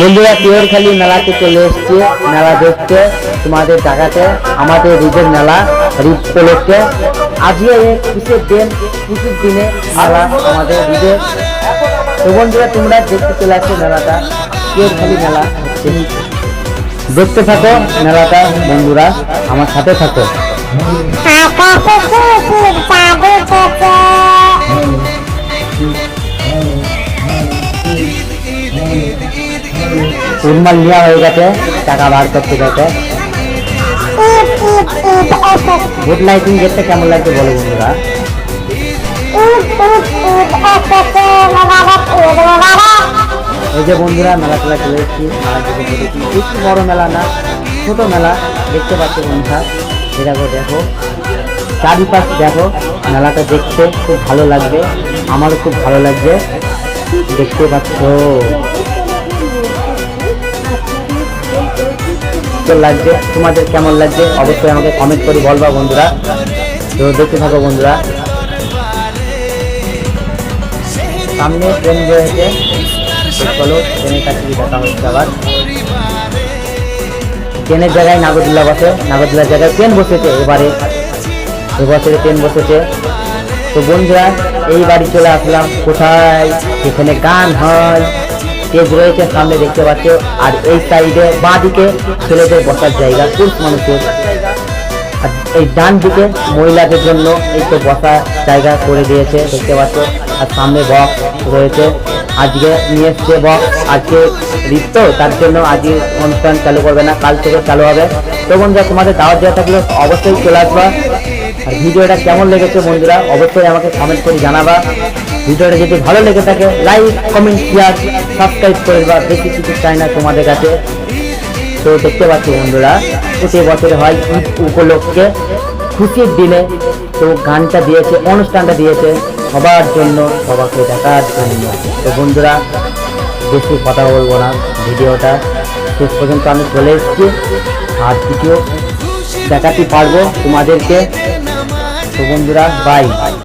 বন্ধুরা খালি মেলাতে চলে এসছে। মেলা দেখতে, তোমাদের জায়গাতে আমাদের ঈদের মেলা, ঈদ উপলক্ষে। আজকে কিসের দিন? পুজোর দিনে মেলা আমাদের ঈদে? তো বন্ধুরা, তোমরা দেখতে চলে আসছো মেলাটা। খালি মেলা হচ্ছে। দেখতে থাকো মেলাটা, বন্ধুরা। আমার সাথে থাকো। উন্মাল নেওয়া হয়ে গেছে, টাকা বার করতে গেছে। গুড লাইটিং দেখতে কেমন লাগছে বলো বন্ধুরা? এই যে বন্ধুরা, মেলা টেলা চলে এসেছি মেলা থেকে বলেছি একটু বড় মেলা না, ছোট মেলা, দেখতে পাচ্ছ বন্ধুরা। দেখো দেখো, চারিপাশ দেখো, মেলাটা দেখতে খুব ভালো লাগবে আমারও খুব ভালো লাগবে দেখতে পাচ্ছ। তো লাগছে, তোমাদের কেমন লাগছে, অবশ্যই আমাকে কমেন্ট করে বলবা বন্ধুরা। তো দেখতে থাকো বন্ধুরা। সামনে ট্রেন রয়েছে। চলো ট্রেনের কাছে দেখা হচ্ছে আবার। ট্রেনের জায়গায় নাগরদোল্লা বসে নাগরদোল্লার জায়গায় ট্রেন বসেছে এবারে। এবছরে ট্রেন বসেছে। তো বন্ধুরা, এই বাড়ি চলে আসলাম। কোথায়? এখানে গান হয়। স্টেজ রয়েছে সামনে দেখতে পাচ্ছ। আর এই সাইডে বাঁ দিকে ছেলেদের বসার জায়গা, পুরুষ মানুষের। আর এই ডান দিকে মহিলাদের জন্য এই তো বসার জায়গা করে দিয়েছে, দেখতে পাচ্ছ। আর সামনে বক্স রয়েছে। আজকে নিয়ে এসছে বক্স, আজকে ঋত তো, তার জন্য আজকে অনুষ্ঠান চালু করবে না, কাল থেকে চালু হবে। তো বন্ধুরা, তোমাদের দাওয়াত দেওয়া থাকলে অবশ্যই চলে আসবা। আর ভিডিওটা কেমন লেগেছে বন্ধুরা, অবশ্যই আমাকে কমেন্ট করে জানাবা। ভিডিওটা যদি ভালো লেগে থাকে লাইক কমেন্ট শেয়ার সাবস্ক্রাইব করে বা বেশি কিছু চাই না তোমাদের কাছে। তো দেখতে পাচ্ছি বন্ধুরা, প্রতি বছরে হয় ঈদ উপলক্ষে খুশির দিনে তো গানটা দিয়েছে, অনুষ্ঠানটা দিয়েছে সবার জন্য, সবাইকে দেখার জন্য। তো বন্ধুরা, বেশি কথা বলব না ভিডিওটা। শেষ পর্যন্ত আমি চলে এসেছি। আর কিছু দেখাতে পারব তোমাদেরকে। তো বন্ধুরা বাই